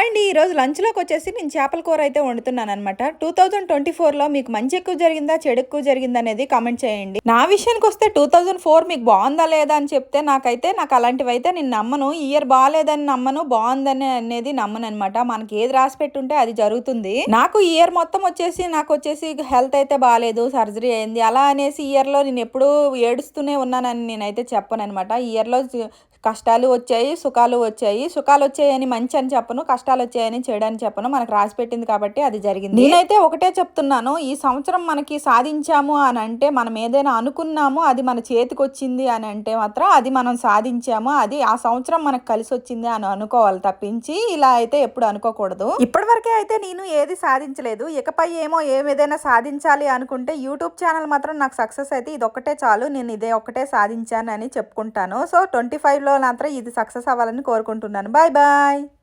Hi అండి ఈరోజు లంచ్లోకి వచ్చేసి నేను చేపల కూర అయితే వండుతున్నాను అనమాట టూ థౌజండ్ ట్వంటీ ఫోర్లో మీకు మంచి ఎక్కువ జరిగిందా చెడు ఎక్కువ జరిగిందా అనేది కామెంట్ చేయండి. నా విషయానికి వస్తే టూ థౌజండ్ ఫోర్ మీకు బాగుందా లేదా అని చెప్తే నాకైతే నాకు అలాంటివి అయితే నేను నమ్మను. ఇయర్ బాగాలేదని నమ్మను బాగుందని అనేది నమ్మను అనమాట మనకి ఏది రాసి పెట్టుంటే అది జరుగుతుంది. నాకు ఇయర్ మొత్తం వచ్చేసి నాకు వచ్చేసి హెల్త్ అయితే బాగాలేదు సర్జరీ అయింది. అలా అనేసి ఇయర్లో నేను ఎప్పుడూ ఏడుస్తూనే ఉన్నానని నేనైతే చెప్పను అనమాట ఇయర్లో కష్టాలు వచ్చాయి సుఖాలు వచ్చాయి. సుఖాలు వచ్చాయని మంచి అని చెప్పను కష్టాలు వచ్చాయని చేయడని చెప్పను. మనకు రాసి పెట్టింది కాబట్టి అది జరిగింది. నేనైతే ఒకటే చెప్తున్నాను. ఈ సంవత్సరం మనకి సాధించాము అని అంటే మనం ఏదైనా అనుకున్నాము అది మన చేతికి వచ్చింది అని అంటే మాత్రం అది మనం సాధించాము. అది ఆ సంవత్సరం మనకు కలిసి వచ్చింది అని అనుకోవాలి తప్పించి ఇలా అయితే ఎప్పుడు అనుకోకూడదు. ఇప్పటివరకే అయితే నేను ఏది సాధించలేదు. ఇకపై ఏమో ఏదైనా సాధించాలి అనుకుంటే యూట్యూబ్ ఛానల్ మాత్రం నాకు సక్సెస్ అయితే ఇది ఒక్కటే చాలు. నేను ఇదే ఒక్కటే సాధించాను అని చెప్పుకుంటాను. సో ట్వంటీ ఫైవ్లో మాత్రం ఇది సక్సెస్ అవ్వాలని కోరుకుంటున్నాను. Bye bye.